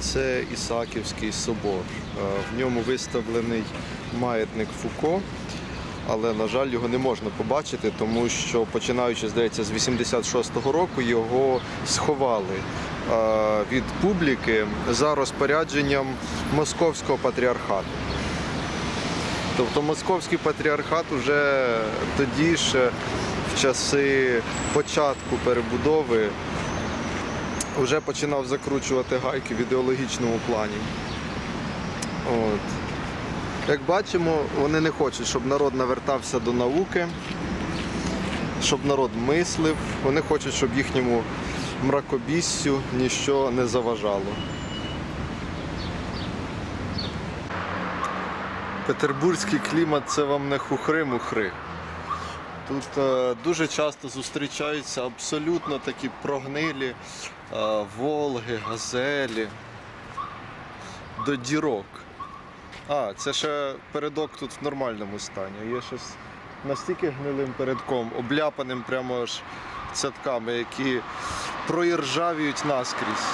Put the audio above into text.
Це Ісаківський собор. Е, В ньому виставлений маятник Фуко, але, на жаль, його не можна побачити, тому що починаючи, здається, з 86-го року його сховали е, від публіки за розпорядженням Московського патріархату. Тобто Московський патріархат вже тоді ще в часи початку перебудови вже починав закручувати гайки в ідеологічному плані. От. Як бачимо, вони не хочуть, щоб народ навертався до науки, щоб народ мислив. Вони хочуть, щоб їхньому мракобіссю ніщо не заважало. Петербурзький клімат це вам не хухри-мухри. Тут е, дуже часто зустрічаються абсолютно такі прогнилі е, Волги, газелі до дірок. А, це ще передок тут в нормальному стані. Є щось настільки гнилим передком, обляпаним прямо аж цятками, які проіржавіють наскрізь.